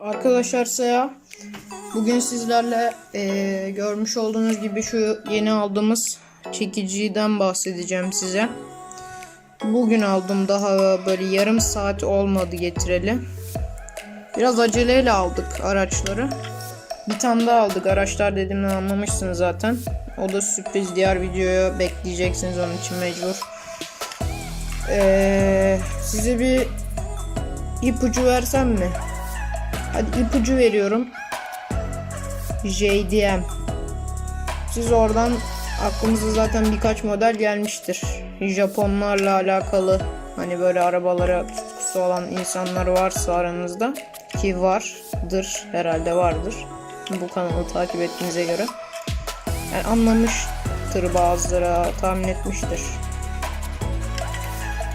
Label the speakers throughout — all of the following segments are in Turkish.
Speaker 1: Arkadaşlar Seya bugün sizlerle eee, görmüş olduğunuz gibi şu yeni aldığımız çekiciden bahsedeceğim size. Bugün aldım daha böyle yarım saat olmadı getireli. Biraz aceleyle aldık araçları. Bir tane daha aldık araçlar dediğimden anlamışsınız zaten. O da sürpriz diğer videoya bekleyeceksiniz onun için mecbur. Eee, size bir ipucu versem mi? Hadi ipucu veriyorum. JDM. Siz oradan aklınıza zaten birkaç model gelmiştir. Japonlarla alakalı hani böyle arabalara tutkusu olan insanlar varsa aranızda ki vardır herhalde vardır. Bu kanalı takip ettiğinize göre. Yani anlamıştır bazıları tahmin etmiştir.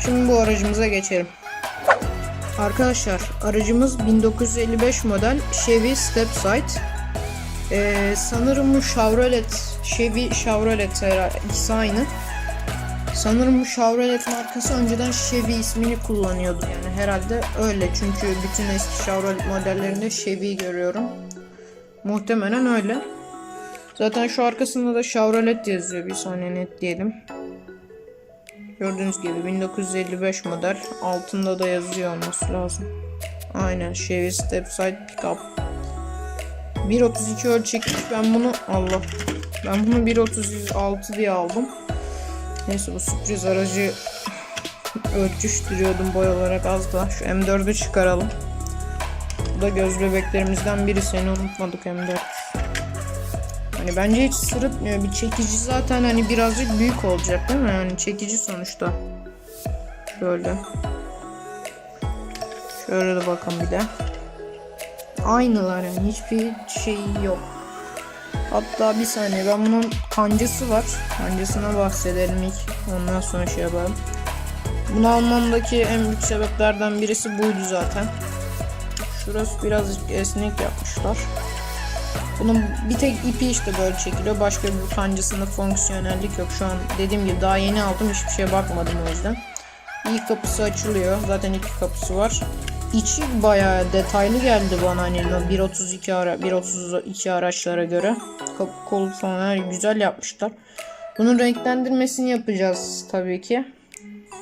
Speaker 1: Şimdi bu aracımıza geçelim. Arkadaşlar aracımız 1955 model Chevy Stepside. Ee, sanırım bu Chevrolet, Chevy Chevrolet herhalde aynı. Sanırım bu Chevrolet markası önceden Chevy ismini kullanıyordu yani herhalde öyle çünkü bütün eski Chevrolet modellerinde Chevy görüyorum. Muhtemelen öyle. Zaten şu arkasında da Chevrolet yazıyor bir saniye net diyelim. Gördüğünüz gibi 1955 model. Altında da yazıyor olması lazım. Aynen Chevy Stepside Pickup. 1.32 ölçekli. Ben bunu Allah. Ben bunu 1.36 diye aldım. Neyse bu sürpriz aracı ölçüştürüyordum boy olarak az da. Şu M4'ü çıkaralım. Bu da göz bebeklerimizden biri. Seni unutmadık M4. Hani bence hiç sırıtmıyor. Bir çekici zaten hani birazcık büyük olacak değil mi? Yani çekici sonuçta. Şöyle. Şöyle de bakın bir de. Aynılar yani hiçbir şey yok. Hatta bir saniye ben bunun kancası var. Kancasına bahsedelim ilk. Ondan sonra şey yapalım. Bunu almamdaki en büyük sebeplerden birisi buydu zaten. Şurası birazcık esnek yapmışlar. Bunun bir tek ipi işte böyle çekiliyor. Başka bir kancasında fonksiyonellik yok. Şu an dediğim gibi daha yeni aldım. Hiçbir şeye bakmadım o yüzden. İlk kapısı açılıyor. Zaten iki kapısı var. İçi bayağı detaylı geldi bana hani 1.32 ara 1.32 araçlara göre. Kapı kolu falan güzel yapmışlar. Bunun renklendirmesini yapacağız tabii ki.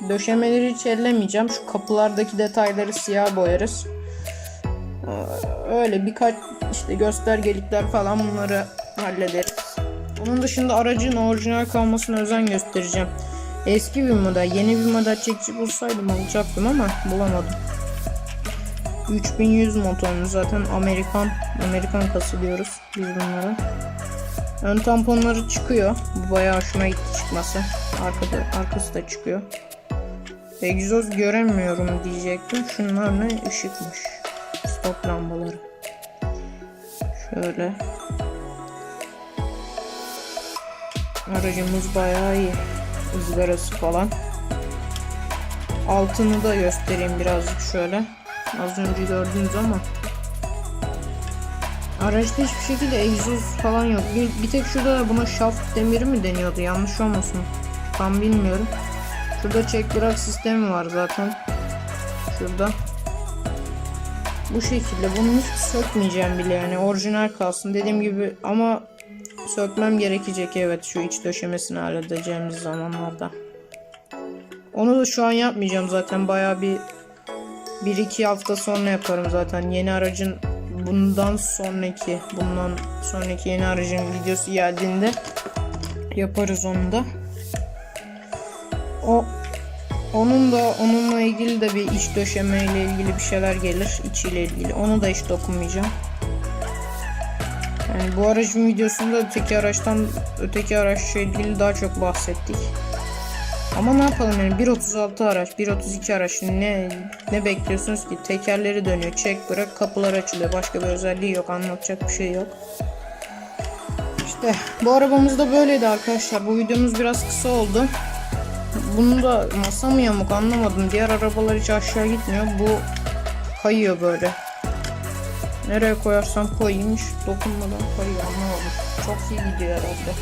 Speaker 1: Döşemeleri hiç ellemeyeceğim. Şu kapılardaki detayları siyah boyarız. Öyle birkaç işte göstergelikler falan bunları hallederiz. Onun dışında aracın orijinal kalmasına özen göstereceğim. Eski bir model, yeni bir model çekici bulsaydım alacaktım ama bulamadım. 3100 motorlu zaten Amerikan Amerikan kası diyoruz biz bunlara. Ön tamponları çıkıyor. Bu bayağı hoşuma gitti çıkması. Arkada, arkası da çıkıyor. Egzoz göremiyorum diyecektim. Şunlar ne? Işıkmış. Stop lambaları. Şöyle. Aracımız bayağı iyi. ızgarası falan. Altını da göstereyim birazcık şöyle. Az önce gördünüz ama. Araçta hiçbir şekilde egzoz falan yok. Bir, bir tek şurada da buna şaft demiri mi deniyordu? Yanlış olmasın. Tam bilmiyorum. Şurada çek sistemi var zaten. Şurada. Bu şekilde. Bunu hiç sökmeyeceğim bile yani. Orijinal kalsın. Dediğim gibi ama sökmem gerekecek. Evet şu iç döşemesini halledeceğimiz zamanlarda. Onu da şu an yapmayacağım zaten. Baya bir 1-2 hafta sonra yaparım zaten. Yeni aracın bundan sonraki bundan sonraki yeni aracın videosu geldiğinde yaparız onu da. O onun da onunla ilgili de bir iç döşeme ile ilgili bir şeyler gelir içiyle ilgili. Onu da hiç dokunmayacağım. Yani bu aracın videosunda öteki araçtan öteki araçla ilgili daha çok bahsettik. Ama ne yapalım yani 1.36 araç, 1.32 araç ne ne bekliyorsunuz ki? Tekerleri dönüyor, çek bırak, kapılar açılıyor. Başka bir özelliği yok, anlatacak bir şey yok. İşte bu arabamız da böyleydi arkadaşlar. Bu videomuz biraz kısa oldu. Bunu da masa mı yamuk anlamadım. Diğer arabalar hiç aşağı gitmiyor. Bu kayıyor böyle. Nereye koyarsam koyayım hiç dokunmadan kayıyor anlamadım. Çok iyi gidiyor herhalde.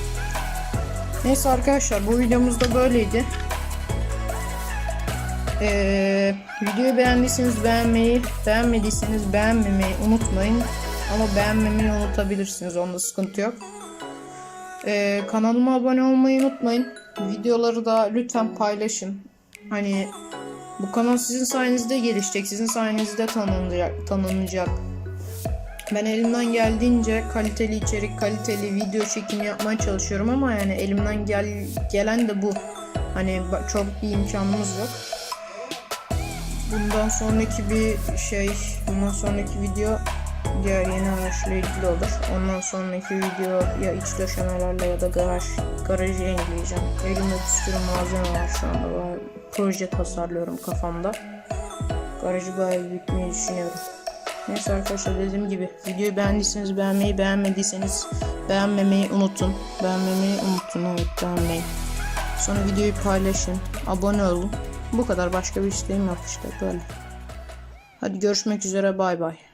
Speaker 1: Neyse arkadaşlar bu videomuz da böyleydi. Ee, videoyu beğendiyseniz beğenmeyi, beğenmediyseniz beğenmemeyi unutmayın. Ama beğenmemeyi unutabilirsiniz. Onda sıkıntı yok. Ee, kanalıma abone olmayı unutmayın. Videoları da lütfen paylaşın. Hani bu kanal sizin sayenizde gelişecek. Sizin sayenizde tanınacak. tanınacak. Ben elimden geldiğince kaliteli içerik, kaliteli video çekimi yapmaya çalışıyorum ama yani elimden gel gelen de bu. Hani çok bir imkanımız yok. Bundan sonraki bir şey, bundan sonraki video diğer yeni araçla ilgili olur. Ondan sonraki video ya iç döşemelerle ya da garaj garajı yenileyeceğim. Elimde bir sürü malzeme var şu anda. Var. Proje tasarlıyorum kafamda. Garajı bayağı büyütmeyi düşünüyorum. Neyse arkadaşlar dediğim gibi videoyu beğendiyseniz beğenmeyi beğenmediyseniz beğenmemeyi unutun. Beğenmemeyi unutun evet beğenmeyi. Sonra videoyu paylaşın. Abone olun. Bu kadar başka bir isteğim yok işte böyle. Hadi görüşmek üzere bay bay.